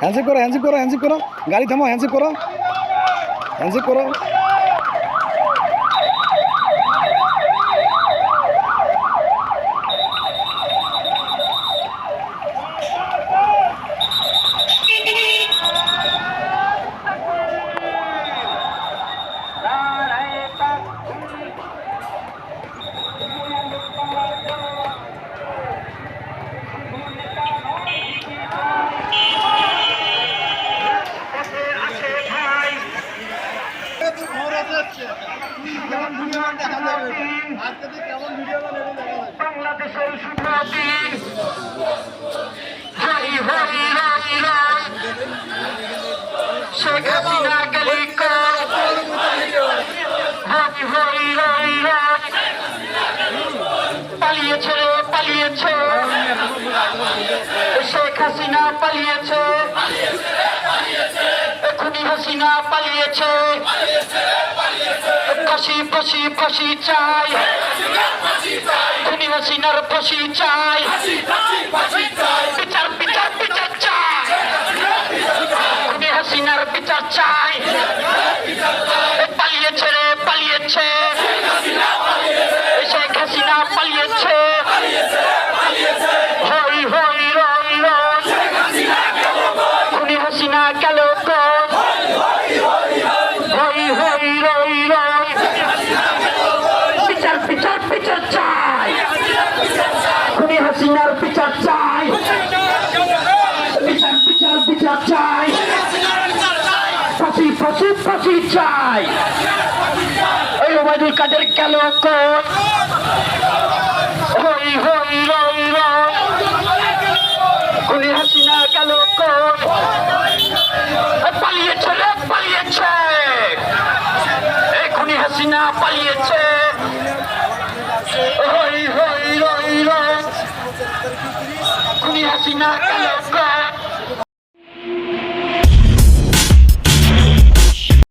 Handshake করো handshake করো handshake করো। গাড়ি থামো হ্যান্ডশেক করো। হ্যান্ডশেক করো। বাংলাদেশের হাই হাই হাই হাই শেখ হাসিনা গেলি কই হাই হাই হাই হাই পালিয়েছে পালিয়েছে। শেখ হাসিনা পালিয়েছে। এখনই হাসিনা পালিয়েছে। ফাঁসি ফাঁসি ফাঁসি চাই। খুনি হাসিনার ফাঁসি চাই। বিচার ফাঁসি চাই। ওই ওবায়দুল কাদের গেল হই হই, রই রই। হাসিনা গেল পালিয়েছে রে, পালিয়েছে। এখনই হাসিনা পালিয়েছে। হই হই, রই রই। খুনি হাসিনা গেল